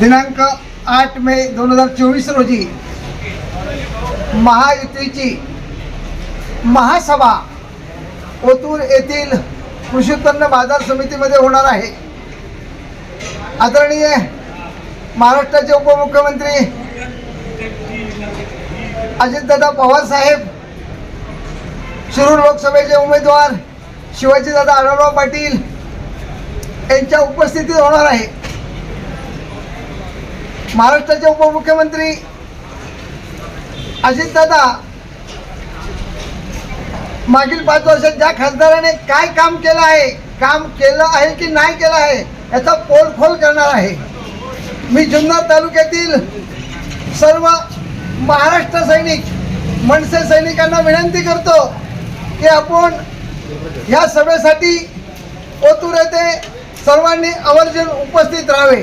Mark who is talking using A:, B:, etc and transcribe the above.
A: दिनांक आठ मे दोन हजार चोवीस रोजी महायुतीची महासभा ओतूर येथील कृषी उत्पन्न बाजार समितीमध्ये होणार आहे. आदरणीय महाराष्ट्राचे उपमुख्यमंत्री अजितदादा पवार साहेब शिरूर लोकसभेचे उमेदवार शिवाजीदादा आढळराव पाटील यांच्या उपस्थितीत होणार आहे. महाराष्ट्राचे उपमुख्यमंत्री अजितदादा मागील पाच वर्षात ज्या खासदाराने काय काम केलं आहे काम केलं आहे की नाही केलं आहे याचा पोलखोल करणार आहे. मी जुन्नर तालुक्यातील सर्व महाराष्ट्र सैनिक मनसे सैनिकांना विनंती करतो की आपण या सभेसाठी ओतूर येथे सर्वांनी आवर्जून उपस्थित राहावे.